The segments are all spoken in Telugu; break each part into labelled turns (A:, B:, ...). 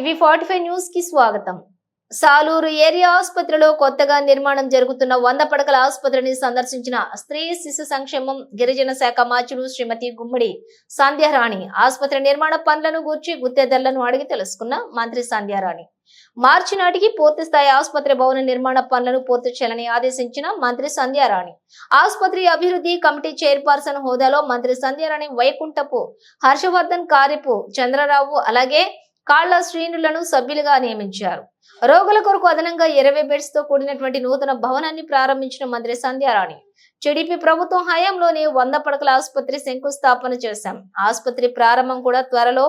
A: టీవీ ఫార్టీ ఫైవ్ న్యూస్కి స్వాగతం. సాలూరు ఏరియా ఆసుపత్రిలో కొత్తగా నిర్మాణం జరుగుతున్న వంద పడకల ఆసుపత్రిని సందర్శించిన స్త్రీ శిశు సంక్షేమం గిరిజన శాఖ మాచుడు శ్రీమతి గుమ్మడి సంధ్యారాణి ఆసుపత్రి నిర్మాణ పనులను గూర్చి గుత్తేదర్లను అడిగి తెలుసుకున్న మంత్రి సంధ్యారాణి. మార్చి నాటికి పూర్తి స్థాయి ఆసుపత్రి భవన నిర్మాణ పనులను పూర్తి చేయాలని ఆదేశించిన మంత్రి సంధ్యారాణి. ఆసుపత్రి అభివృద్ధి కమిటీ చైర్పర్సన్ హోదాలో మంత్రి సంధ్యారాణి వైకుంఠపు హర్షవర్ధన్ కారిపు చంద్రరావు అలాగే కాళ్ళ శ్రీనులను సభ్యులుగా నియమించారు. రోగుల కొరకు అదనంగా ఇరవై బెడ్స్తో కూడినటువంటి నూతన భవనాన్ని ప్రారంభించిన మంత్రి సంధ్యారాణి టీడీపీ ప్రభుత్వం హయాంలోనే వంద పడకల ఆసుపత్రి శంకుస్థాపన చేశాం. ఆసుపత్రి ప్రారంభం కూడా త్వరలో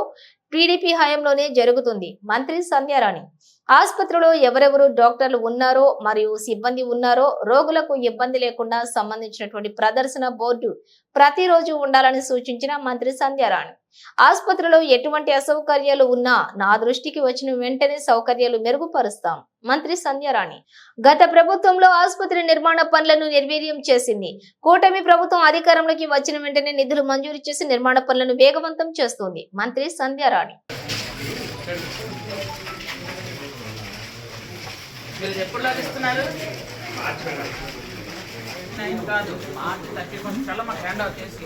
A: టీడీపీ హయాంలోనే జరుగుతుంది. మంత్రి సంధ్యారాణి ఆసుపత్రిలో ఎవరెవరు డాక్టర్లు ఉన్నారో మరియు సిబ్బంది ఉన్నారో రోగులకు ఇబ్బంది లేకుండా సంబంధించినటువంటి ప్రదర్శన బోర్డు ప్రతిరోజు ఉండాలని సూచించిన మంత్రి సంధ్యారాణి. ఆసుపత్రిలో ఎటువంటి అసౌకర్యాలు ఉన్నా నా దృష్టికి వచ్చిన వెంటనే సౌకర్యాలు మెరుగుపరుస్తాం. మంత్రి సంధ్యారాణి గత ప్రభుత్వంలో ఆసుపత్రి నిర్మాణ పనులను నిర్వీర్యం చేసింది. కూటమి ప్రభుత్వం అధికారంలోకి వచ్చిన వెంటనే నిధులు మంజూరు చేసి నిర్మాణ పనులను వేగవంతం చేస్తుంది. మంత్రి సంధ్యారాణి.
B: మీరు ఎప్పుడు లాగిస్తున్నారు? నైన్ కాదు. మార్చ్ థర్టీ ఫస్ట్ కల్లా మాకు హ్యాండ్ అవుట్ చేసి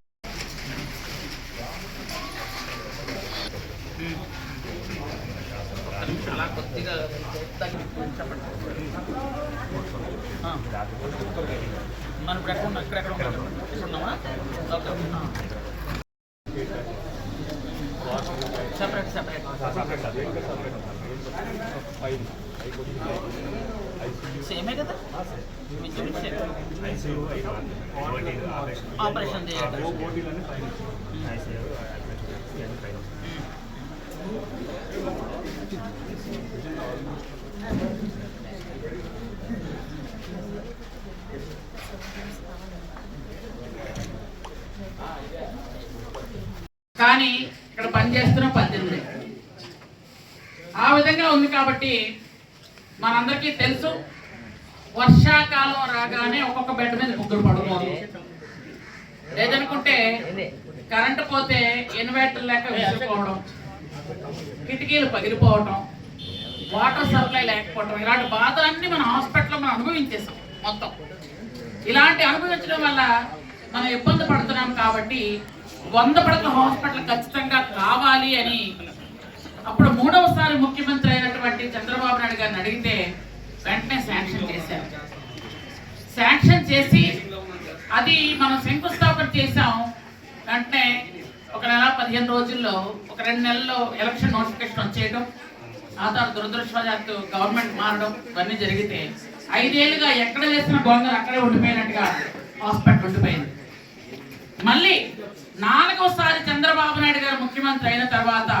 B: అలా కొద్దిగా. మనం ఇప్పుడు ఎక్కడ ఉన్నాం? ఇక్కడ ఎక్కడ ఉన్నాం? సెపరేట్ సెపరేట్ సేమే కదా. ఆపరేషన్ చేయాలి కానీ ఇక్కడ పనిచేస్తున్న పద్దెనిమిది. ఆ విధంగా ఉంది కాబట్టి మనందరికీ తెలుసు వర్షాకాలం రాగానే ఒక్కొక్క బెడ్ మీద ముగ్గురు పడుకోవాలి లేదనుకుంటే కరెంటు పోతే ఇన్వర్టర్ లేక విసిరిపోవడం కిటికీలు పగిలిపోవటం వాటర్ సప్లై లేకపోవటం ఇలాంటి బాధలన్నీ మన హాస్పిటల్లో మనం అనుభవించేసాం మొత్తం. ఇలాంటి అనుభవించడం వల్ల మనం ఇబ్బంది పడుతున్నాం కాబట్టి వంద పడకల హాస్పిటల్ ఖచ్చితంగా కావాలి అని అప్పుడు మూడవసారి ముఖ్యమంత్రి అయినటువంటి చంద్రబాబు నాయుడు గారిని అడిగితే వెంటనే శాంక్షన్ చేశారు. శాంక్షన్ చేసి అది మనం శంకుస్థాపన చేసాం వెంటనే ఒక నెల పదిహేను రోజుల్లో ఒక రెండు నెలల్లో ఎలక్షన్ నోటిఫికేషన్ వచ్చేయడం ఆ తర్వాత దురదృష్టవశాత్తు గవర్నమెంట్ మారడం ఇవన్నీ జరిగితే ఐదేళ్ళుగా ఎక్కడ చేసిన గొంగలు అక్కడే ఉండిపోయినట్టుగా హాస్పిటల్ ఉండిపోయింది. మళ్ళీ నాలుగోసారి చంద్రబాబు నాయుడు గారు ముఖ్యమంత్రి అయిన తర్వాత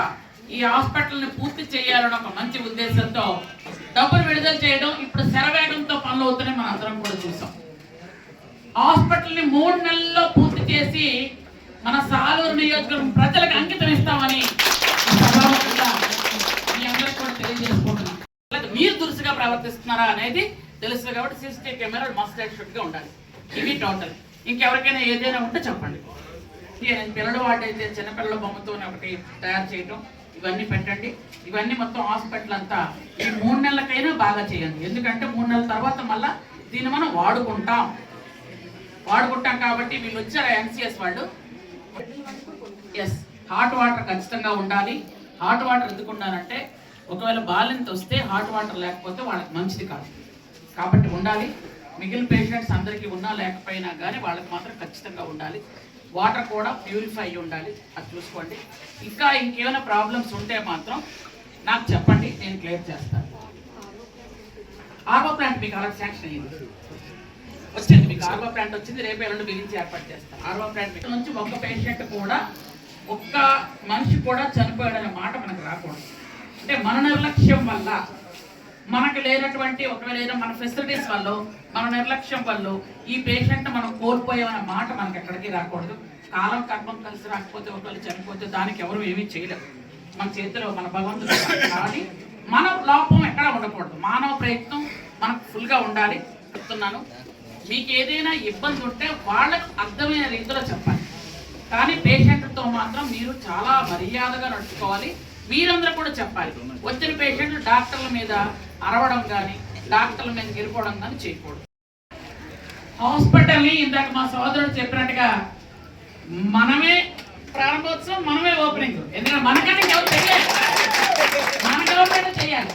B: ఈ హాస్పిటల్ని పూర్తి చేయాలని ఒక మంచి ఉద్దేశంతో డబ్బులు విడుదల చేయడం ఇప్పుడు శరవేగంతో పనులు అవుతున్నాయి మనం అందరం కూడా చూసాం. హాస్పిటల్ని మూడు నెలల్లో పూర్తి చేసి మన సాలూరు నియోజకవర్గం ప్రజలకు అంకితం ఇస్తామని మీ కూడా తెలియజేసుకుంటున్నాం. మీరు దురుసుగా ప్రవర్తిస్తున్నారా అనేది తెలుసు కాబట్టి సీసీటీవీ కెమెరా మస్ట్ షుడ్గా ఉండాలి. ఇవి టోటల్. ఇంకెవరికైనా ఏదైనా ఉంటే చెప్పండి. పిల్లల వాటైతే చిన్నపిల్లల బొమ్మతో ఒకటి తయారు చేయటం ఇవన్నీ పెట్టండి. ఇవన్నీ మొత్తం హాస్పిటల్ అంతా ఈ మూడు నెలలకైనా బాగా చేయండి. ఎందుకంటే మూడు నెలల తర్వాత మళ్ళా దీన్ని మనం వాడుకుంటాం. వాడుకుంటాం కాబట్టి వీళ్ళు వచ్చారు ఎన్సిఎస్ వాళ్ళు. ఎస్ హాట్ వాటర్ ఖచ్చితంగా ఉండాలి. హాట్ వాటర్ ఎందుకు ఉండాలంటే ఒకవేళ బాలింత వస్తే హాట్ వాటర్ లేకపోతే వాళ్ళకి మంచిది కాదు. కాబట్టి ఉండాలి. మిగిలిన పేషెంట్స్ అందరికీ ఉన్నా లేకపోయినా కానీ వాళ్ళకి మాత్రం ఖచ్చితంగా ఉండాలి. వాటర్ కూడా ప్యూరిఫై అయ్యి ఉండాలి. అది చూసుకోండి. ఇంకా ఇంకేమైనా ప్రాబ్లమ్స్ ఉంటే మాత్రం నాకు చెప్పండి నేను క్లియర్ చేస్తాను. ఆర్వో ప్లాంట్ మీకు అలా శాంక్షన్ అయ్యింది. వచ్చింది మీకు ఆర్వో ప్లాంట్ వచ్చింది రేపు రెండు బిగించి ఏర్పాటు చేస్తాను. ఆర్వో ప్లాంట్ మీకు నుంచి ఒక్క పేషెంట్ కూడా ఒక్క మనిషి కూడా చనిపోయాడనే మాట మనకు రాకూడదు. అంటే మన నిర్లక్ష్యం వల్ల మనకు లేనటువంటి ఒకవేళ మన ఫెసిలిటీస్ వల్ల మన నిర్లక్ష్యం వల్ల ఈ పేషెంట్ మనం కోల్పోయామనే మాట మనకి ఎక్కడికి రాకూడదు. కాలం కర్మం కలిసి రాకపోతే ఒకవేళ చనిపోతే దానికి ఎవరు ఏమీ చేయలేరు. మన చేతిలో మన భగవంతుడు కానీ మన లోపం ఎక్కడ ఉండకూడదు. మానవ ప్రయత్నం మనకు ఫుల్గా ఉండాలి. చెప్తున్నాను. మీకు ఏదైనా ఇబ్బంది ఉంటే వాళ్ళకు అర్థమైన రీతిలో చెప్పాలి. కానీ పేషెంట్తో మాత్రం మీరు చాలా మర్యాదగా నడుచుకోవాలి. మీరందరూ కూడా చెప్పాలి. వచ్చిన పేషెంట్లు డాక్టర్ల మీద అరవడం కానీ డాక్టర్ల మీద గెలుపోవడం కానీ చేయకూడదు. హాస్పిటల్ని ఇందాక మా సోదరుడు చెప్పినట్టుగా మనమే ప్రారంభోత్సవం మనమే ఓపెనింగ్. ఎందుకంటే మనకన్నా ఎవరు చేయలేదు మన గవర్నమెంట్ చేయాలి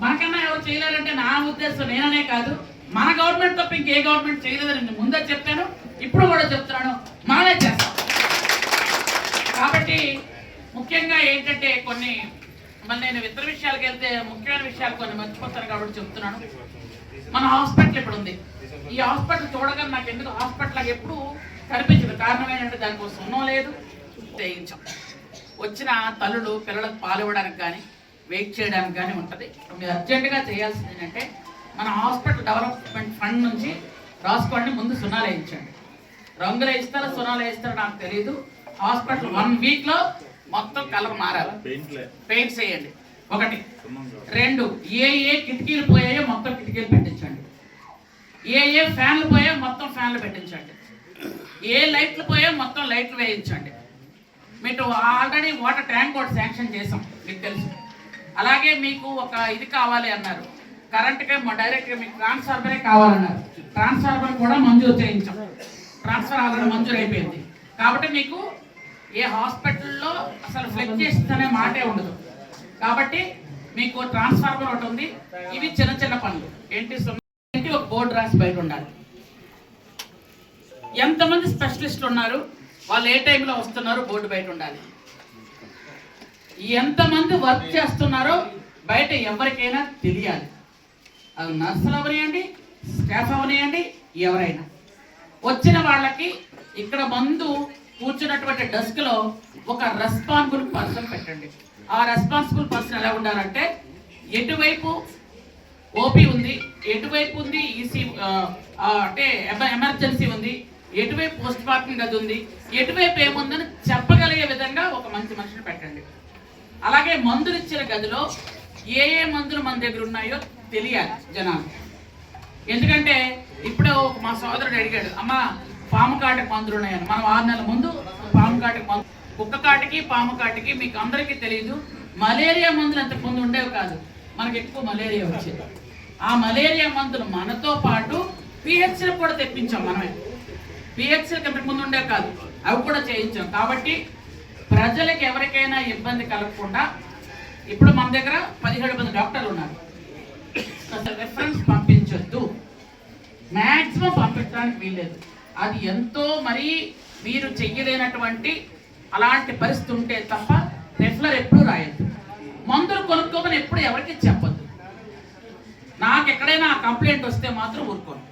B: మనకన్నా ఎవరు చేయలేరంటే నా ఉద్దేశం నేననే కాదు. మన గవర్నమెంట్ తప్ప ఇంకే గవర్నమెంట్ చేయలేదని ముందే చెప్పాను. ఇప్పుడు కూడా చెప్తున్నాను. మనమే చేస్తాం. కాబట్టి ముఖ్యంగా ఏంటంటే కొన్ని మళ్ళీ నేను ఇతర విషయాలకు వెళ్తే ముఖ్యమైన విషయాలు కొన్ని మర్చిపోతాను కాబట్టి చెప్తున్నాను. మన హాస్పిటల్ ఇప్పుడు ఉంది. ఈ హాస్పిటల్ చూడగానే నాకు ఎందుకు హాస్పిటల్ ఎప్పుడు కనిపించదు. కారణం ఏంటంటే దానికోసం ఉన్నో సున్నం లేదు చేయించాం వచ్చిన తల్లులు పిల్లలకు పాలు ఇవ్వడానికి కానీ వెయిట్ చేయడానికి కానీ ఉంటుంది. మీరు అర్జెంటుగా చేయాల్సింది ఏంటంటే మన హాస్పిటల్ డెవలప్మెంట్ ఫండ్ నుంచి రాసుకోండి ముందు సునాలు వేయించండి రంగులు వేస్తారో సునాలు వేస్తారో నాకు తెలియదు హాస్పిటల్ వన్ వీక్లో మొత్తం కలర్ మారాలి. పెయింట్స్ వేయండి. ఒకటి రెండు ఏ ఏ కిటికీలు పోయాయో మొత్తం కిటికీలు పెట్టించండి. ఏ ఏ ఫ్యాన్లు పోయాయో మొత్తం ఫ్యాన్లు పెట్టించండి. ఏ లైట్లు పోయాయో మొత్తం లైట్లు వేయించండి. మీకు ఆల్రెడీ వాటర్ ట్యాంక్ కూడా శాంక్షన్ చేసాం మీకు తెలుసు. అలాగే మీకు ఒక ఇది కావాలి అన్నారు. కరెంట్గా డైరెక్ట్గా మీకు ట్రాన్స్ఫార్మరే కావాలన్నారు. ట్రాన్స్ఫార్మర్ కూడా మంజూరు చేయించాం. ట్రాన్స్ఫర్ ఆల్రెడీ మంజూరు అయిపోయింది కాబట్టి మీకు ఏ హాస్పిటల్లో అసలు ఫ్లెక్చేషన్ అనే మాటే ఉండదు. కాబట్టి మీకు ట్రాన్స్ఫార్మర్ ఒకటి ఉంది. ఇవి చిన్న చిన్న పనులు. ఏంటి ఏంటి ఒక బోర్డు రాసి బయట ఉండాలి. ఎంతమంది స్పెషలిస్టులు ఉన్నారు? వాళ్ళు ఏ టైంలో వస్తున్నారో బోర్డు బయట ఉండాలి. ఎంతమంది వర్క్ చేస్తున్నారో బయట ఎవరికైనా తెలియాలి. అది నర్సులు అవనియండి స్టాఫ్ అవనియండి ఎవరైనా. వచ్చిన వాళ్ళకి ఇక్కడ మందు కూర్చున్నటువంటి డెస్క్లో ఒక రెస్పాన్సిబుల్ పర్సన్ పెట్టండి. ఆ రెస్పాన్సిబుల్ పర్సన్ ఎలా ఉండాలంటే ఎటువైపు ఓపీ ఉంది ఎటువైపు ఉంది ఈసీ అంటే ఎమ- ఎమర్జెన్సీ ఉంది ఎటువైపు పోస్ట్ మార్టం గది ఉంది ఎటువైపు ఏముందని చెప్పగలిగే విధంగా ఒక మంచి మనిషిని పెట్టండి. అలాగే మందులు ఇచ్చిన గదిలో ఏ ఏ మందులు మన దగ్గర ఉన్నాయో తెలియాలి జనాలు. ఎందుకంటే ఇప్పుడే మా సోదరుడు అడిగాడు అమ్మ పాము కాటికి మందులు ఉన్నాయని. మనం ఆరు నెలల ముందు పాము కాటికి మందు కుక్క కాటికి పాము కాటికి మీకు అందరికీ తెలియదు మలేరియా మందులు అంతకు ముందు ఉండేవి కాదు. మనకి ఎక్కువ మలేరియా వచ్చేది. ఆ మలేరియా మందులు మనతో పాటు పిహెచ్లకు కూడా తెప్పించాం మనమే. పిహెచ్లకు ఇంతకు ముందు ఉండేవి కాదు. అవి కూడా చేయించాం. కాబట్టి ప్రజలకు ఎవరికైనా ఇబ్బంది కలగకుండా ఇప్పుడు మన దగ్గర పదిహేడు మంది డాక్టర్లు ఉన్నారు. రెఫరెన్స్ పంపించొద్దు. మ్యాక్సిమం పంపించడానికి వీల్లేదు. అది ఎంతో మరీ మీరు చెయ్యలేనటువంటి అలాంటి పరిస్థితి ఉంటే తప్ప రెఫ్లర్ ఎప్పుడు రాయద్దు. మందులు కొనుక్కోమని ఎప్పుడు ఎవరికి చెప్పద్దు. నాకు ఎక్కడైనా కంప్లైంట్ వస్తే మాత్రం ఊరుకోను.